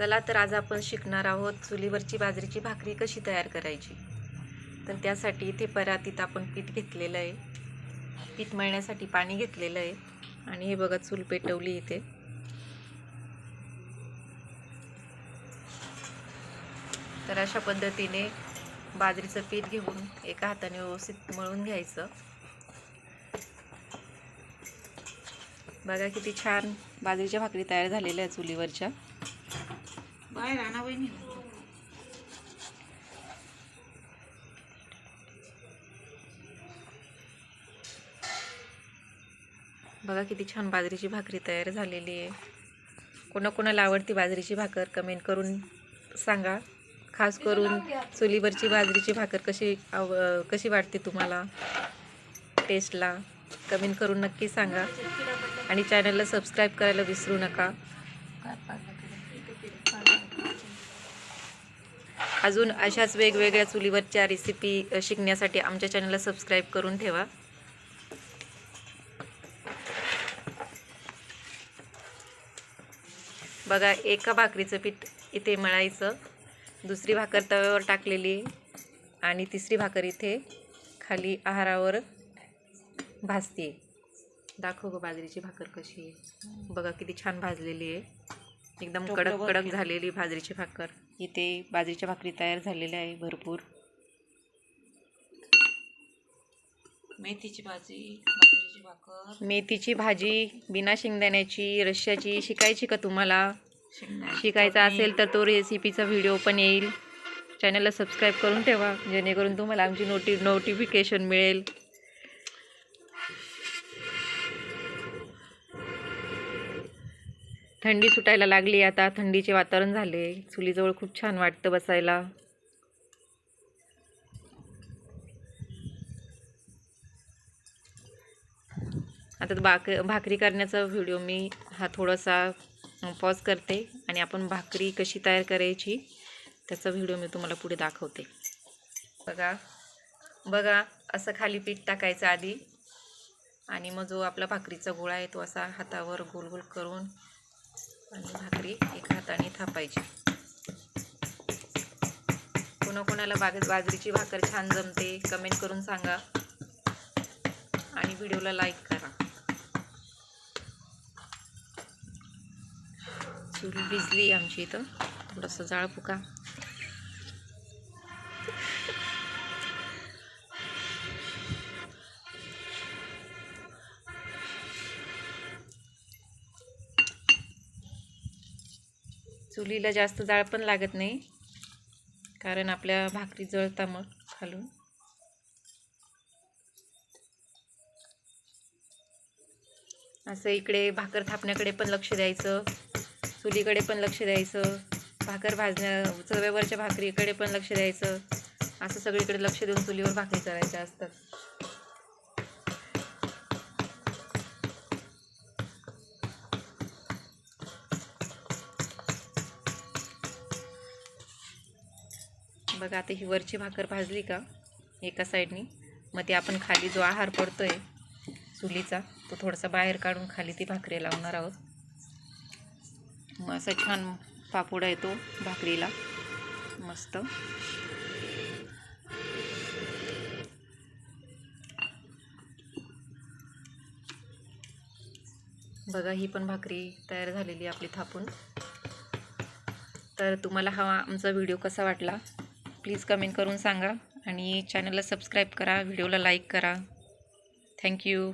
चला तर आज आपण शिकणार आहोत चुलीवरची बाजरीची भाकरी कशी तयार करायची. तर त्यासाठी इथे परातीत आपण पीठ घेतलेलं आहे. पीठ मळण्यासाठी पाणी घेतलेलं आहे. आणि हे बघा चूल पेटवली इथे. तर अशा पद्धतीने बाजरीचं पीठ घेऊन एका हाताने व्यवस्थित मळून घ्यायचं. बघा किती छान बाजरीच्या भाकरी तयार झालेल्या आहे चुलीवरच्या. काय राणा वहिनी बघा किती छान बाजरीची भाकरी तयार झालेली आहे. कोणाकोणाला आवडती बाजरीची भाकर कमेंट करून सांगा. खास करून चुलीवरची बाजरीची भाकर कशी आव कशी वाटते तुम्हाला? टेस्टला कमेंट करून नक्की सांगा. आणि चॅनलला सबस्क्राईब करायला विसरू नका. अजून अशाच वेगवेगळ्या चुलीवरच्या रेसिपी शिकण्यासाठी आमच्या चॅनलला सबस्क्राईब करून ठेवा. बघा एका भाकरीचं पीठ इथे मळायचं. दुसरी भाकर तव्यावर टाकलेली आणि तिसरी भाकर इथे खाली आहारावर भाजते दाखव ग बाजरीची भाकर कशी आहे. बघा किती छान भाजलेली आहे. एकदम कडक कडक. झालेली बाजरीची भाकर. इथे बाजरीच्या भाकरी तयार झालेल्या आहे भरपूर. मेथीची भाजी बाजरीची भाकर. मेथीची भाजी बिना शेंगदाण्याची रश्श्याची शिकायची का तुम्हाला? शिकायचा. असेल तर तो रेसिपीचा व्हिडिओ पण येईल. चॅनलला सबस्क्राईब करून ठेवा जेणेकरून तुम्हाला आमची नोटी नोटिफिकेशन मिळेल. थंडी सुटायला लागली आता. थंडीचे वातावरण झाले. चुलीजवळ खूप छान वाटतं बसायला. आता भाक भाकरी करण्याचा व्हिडिओ मी हा थोडासा पॉज करते आणि आपण भाकरी कशी तयार करायची त्याचा व्हिडिओ मी तुम्हाला पुढे दाखवते. बघा बघा असं खाली पीठ टाकायचं आधी. आणि मग जो आपला भाकरीचा गोळा आहे तो असा हातावर गोल गोल करून हाताने थापायची. कोणाकोणाला बाग बाजरीची भाकर छान जमते कमेंट करून सांगा. आणि व्हिडिओला लाईक करा. चूल भिजली आमची इथं. थोडंसं जाळ फुका. चुलीला जास्त जाळ पण लागत नाही कारण आपल्या भाकरी जळता मग खालून. असं इकडे भाकर थापण्याकडे पण लक्ष द्यायचं चुलीकडे पण लक्ष द्यायचं भाकर भाजण्या चव्यावरच्या भाकरीकडे पण लक्ष द्यायचं असं सगळीकडे लक्ष देऊन चुलीवर भाकरी करायच्या असतात. बघा आता ही वरची भाकर भाजली का? एका साईडनी. मग ते आपण खाली जो आहार पडतो आहे चुलीचा तो थोडासा बाहेर काढून खाली ती भाकरी लावणार आहोत. मग असा छान पापोडा येतो भाकरीला. मस्त. बघा ही पण भाकरी तयार झालेली आपली थापून. तर तुम्हाला हा आमचा व्हिडिओ कसा वाटला? प्लीज कमेंट करून सांगा आणि चॅनलला सबस्क्राईब करा व्हिडिओला लाईक करा. थँक्यू